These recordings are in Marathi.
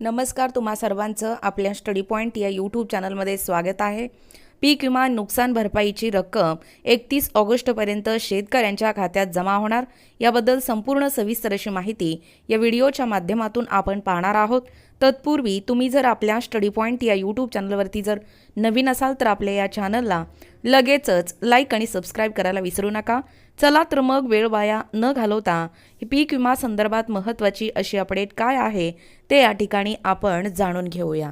नमस्कार तुम्हा सर्वांचं आपल्या स्टडी पॉईंट या यूट्यूब चॅनलमध्ये स्वागत आहे. पीक विमा नुकसान भरपाईची रक्कम एकतीस ऑगस्टपर्यंत शेतकऱ्यांच्या खात्यात जमा होणार याबद्दल संपूर्ण सविस्तर अशी माहिती या व्हिडिओच्या माध्यमातून आपण पाहणार आहोत. तत्पूर्वी तुम्ही जर आपल्या स्टडी पॉईंट या यूट्यूब चॅनलवरती जर नवीन असाल तर आपल्या या चॅनलला लगेचच लाईक आणि सबस्क्राईब करायला विसरू नका. चला तर मग वेळ वाया न घालवता पीक विमा संदर्भात महत्त्वाची अशी अपडेट काय आहे ते या ठिकाणी आपण जाणून घेऊया.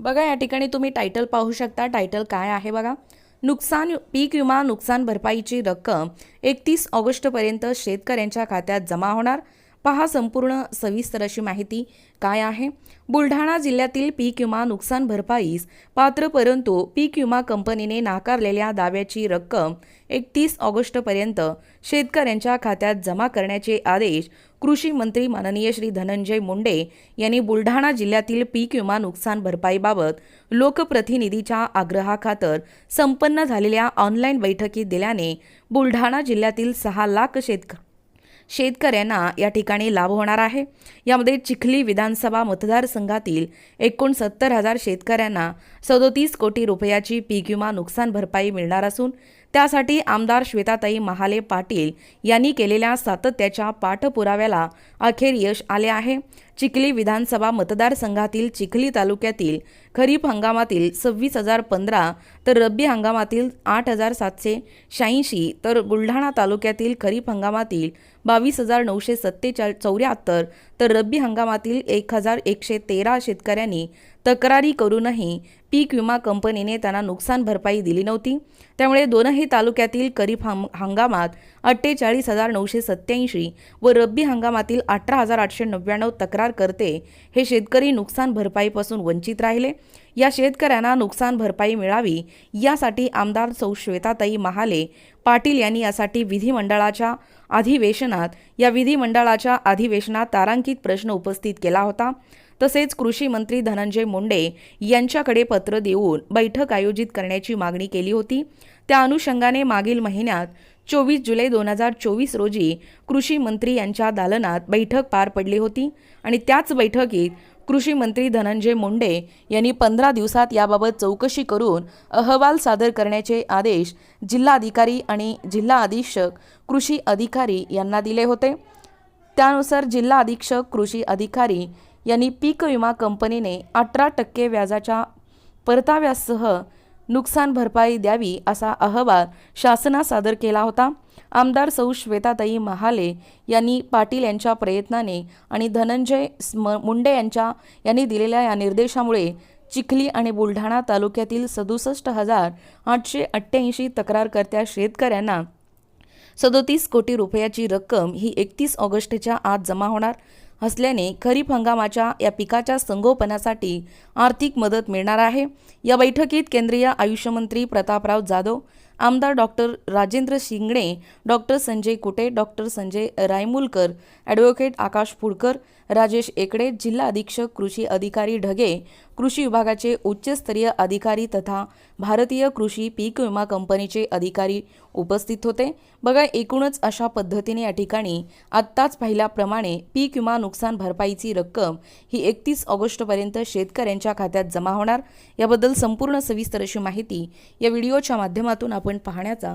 बघा या ठिकाणी तुम्ही टायटल पाहू शकता. टायटल काय आहे बघा? नुकसान पीक विमा नुकसान भरपाईची रक्कम एकतीस ऑगस्टपर्यंत शेतकऱ्यांच्या खात्यात जमा होणार. पहा संपूर्ण सविस्तर अशी माहिती काय आहे. बुलढाणा जिल्ह्यातील पीक विमा नुकसान भरपाईस पात्र परंतु पीक विमा कंपनीने नाकारलेल्या दाव्याची रक्कम एकतीस ऑगस्टपर्यंत शेतकऱ्यांच्या खात्यात जमा करण्याचे आदेश कृषी मंत्री माननीय श्री धनंजय मुंडे यांनी बुलढाणा जिल्ह्यातील पीक विमा नुकसान भरपाईबाबत लोकप्रतिनिधीच्या आग्रहाखातर संपन्न झालेल्या ऑनलाईन बैठकीत दिल्याने बुलढाणा जिल्ह्यातील सहा लाख शेतक शेतकऱ्यांना या ठिकाणी लाभ होणार आहे. यामध्ये चिखली विधानसभा मतदारसंघातील एकोणसत्तर हजार शेतकऱ्यांना सदोतीस कोटी रुपयाची पीक विमा नुकसान भरपाई मिळणार असून त्यासाठी आमदार श्वेताताई महाले पाटील यांनी केलेल्या सातत्याच्या पाठपुराव्याला अखेर यश आले आहे. चिखली विधानसभा मतदारसंघातील चिखली तालुक्यातील खरीप हंगामातील सव्वीस हजार पंधरा तर रब्बी हंगामातील आठ हजार सातशे शहाऐंशी तर बुलढाणा तालुक्यातील खरीप हंगामातील बावीस हजार नऊशे सत्तेचाळ चौऱ्याहत्तर तर रब्बी हंगामातील एक हजार एकशे तेरा शेतकऱ्यांनी तक्रारी करूनही पीक विमा कंपनीने त्यांना नुकसान भरपाई दिली नव्हती. त्यामुळे दोनही तालुक्यातील खरीप हंगामात अठ्ठेचाळीस हजार नऊशे सत्याऐंशी व रब्बी हंगामातील अठरा हजार आठशे नव्याण्णव तक्रार करते हे शेतकरी नुकसान भरपाईपासून वंचित राहिले. या शेतकऱ्यांना नुकसान भरपाई मिळावी यासाठी आमदार सौ. श्वेताताई महाले पाटील यांनी यासाठी विधिमंडळाच्या अधिवेशनात या विधिमंडळाच्या अधिवेशनात तारांकित प्रश्न उपस्थित केला होता. तसेच कृषी मंत्री धनंजय मुंडे यांच्याकडे पत्र देऊन बैठक आयोजित करण्याची मागणी केली होती. त्या अनुषंगाने मागील महिन्यात चोवीस जुलै दोन हजार चोवीस रोजी कृषी मंत्री यांच्या दालनात बैठक पार पडली होती आणि त्याच बैठकीत कृषी मंत्री धनंजय मुंडे यांनी पंधरा दिवसात याबाबत चौकशी करून अहवाल सादर करण्याचे आदेश जिल्हाधिकारी आणि जिल्हा अधीक्षक कृषी अधिकारी यांना दिले होते. त्यानुसार जिल्हा अधीक्षक कृषी अधिकारी यांनी पीक विमा कंपनीने अठरा टक्के व्याजाच्या परताव्यासह नुकसान भरपाई द्यावी असा अहवाल शासनात सादर केला होता. आमदार सौ. श्वेताताई महाले यांनी पाटील यांच्या प्रयत्नाने आणि धनंजय स्म मुंडे यांच्या यांनी दिलेल्या या निर्देशामुळे चिखली आणि बुलढाणा तालुक्यातील सदुसष्ट हजार आठशे अठ्ठ्याऐंशी तक्रारकर्त्या शेतकऱ्यांना सदोतीस कोटी रुपयाची रक्कम ही एकतीस ऑगस्टच्या आत जमा होणार. असल्याने खरीप हंगामाच्या या पिकाच्या संगोपनासाठी आर्थिक मदत मिळणार आहे. या बैठकीत केंद्रीय आयुष्यमंत्री प्रतापराव जाधव आमदार doctor Rajendra Shingne doctor Sanjay Kute doctor Sanjay Raimulkar advocate Akash Phundkar Rajesh Ekade जिल्हा अधीक्षक कृषी अधिकारी ढगे कृषी विभागाचे उच्चस्तरीय अधिकारी तथा भारतीय कृषी पीक विमा कंपनीचे अधिकारी उपस्थित होते. बघा एकूणच अशा पद्धतीने या ठिकाणी आत्ताच पाहिल्याप्रमाणे पीक विमा नुकसान भरपाईची रक्कम ही एकतीस ऑगस्टपर्यंत शेतकऱ्यांच्या खात्यात जमा होणार. याबद्दल संपूर्ण सविस्तर अशी माहिती या व्हिडिओच्या माध्यमातून आपण पाहण्याचा